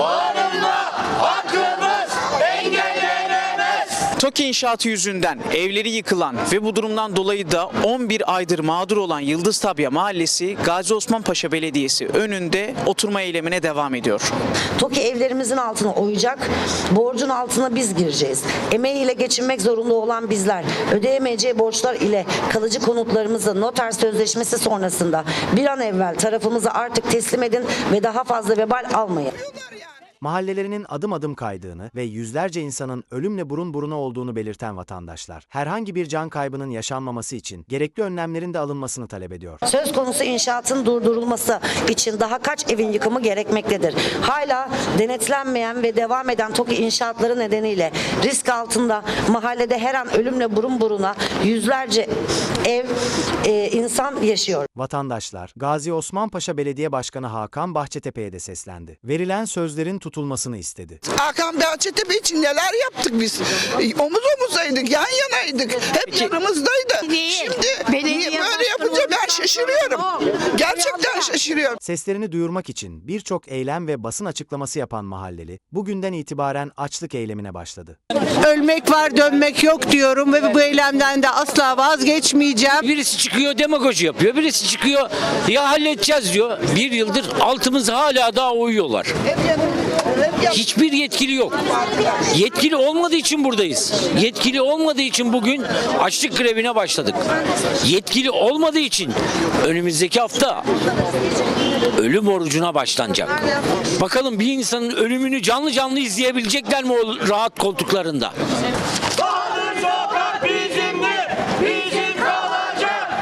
What? TOKİ inşaatı yüzünden evleri yıkılan ve bu durumdan dolayı da 11 aydır mağdur olan Yıldız Tabya Mahallesi Gazi Osman Paşa Belediyesi önünde oturma eylemine devam ediyor. TOKİ evlerimizin altına oyacak, borcun altına biz gireceğiz. Emeğiyle geçinmek zorunda olan bizler, ödeyemeyeceği borçlar ile kalıcı konutlarımızı noter sözleşmesi sonrasında bir an evvel tarafımızı artık teslim edin ve daha fazla vebal almayın. Mahallelerinin adım adım kaydığını ve yüzlerce insanın ölümle burun buruna olduğunu belirten vatandaşlar, herhangi bir can kaybının yaşanmaması için gerekli önlemlerin de alınmasını talep ediyor. Söz konusu inşaatın durdurulması için daha kaç evin yıkımı gerekmektedir. Hala denetlenmeyen ve devam eden TOKİ inşaatları nedeniyle risk altında mahallede her an ölümle burun buruna yüzlerce ev, e, insan yaşıyor. Vatandaşlar, Gazi Osman Paşa Belediye Başkanı Hakan Bahçetepe'ye de seslendi. Verilen sözlerin tutulmasını istedi. Hakan Bahçetepe için neler yaptık biz? Omuz omuzaydık, yan yanaydık. Hep yanımızdaydı. Değil. Şimdi Belediye niye böyle yapınca ben şaşırıyorum. Gerçekten şaşırıyorum. Seslerini duyurmak için birçok eylem ve basın açıklaması yapan mahalleli, bugünden itibaren açlık eylemine başladı. Ölmek var dönmek yok diyorum ve bu eylemden de asla vazgeçmeyeceğim. Birisi çıkıyor demagoji yapıyor. Birisi çıkıyor ya halledeceğiz diyor. Bir yıldır altımız hala daha uyuyorlar. Hiçbir yetkili yok. Yetkili olmadığı için buradayız. Yetkili olmadığı için bugün açlık grevine başladık. Yetkili olmadığı için önümüzdeki hafta ölüm orucuna başlanacak. Bakalım bir insanın ölümünü canlı canlı izleyebilecekler mi o rahat koltuklarında?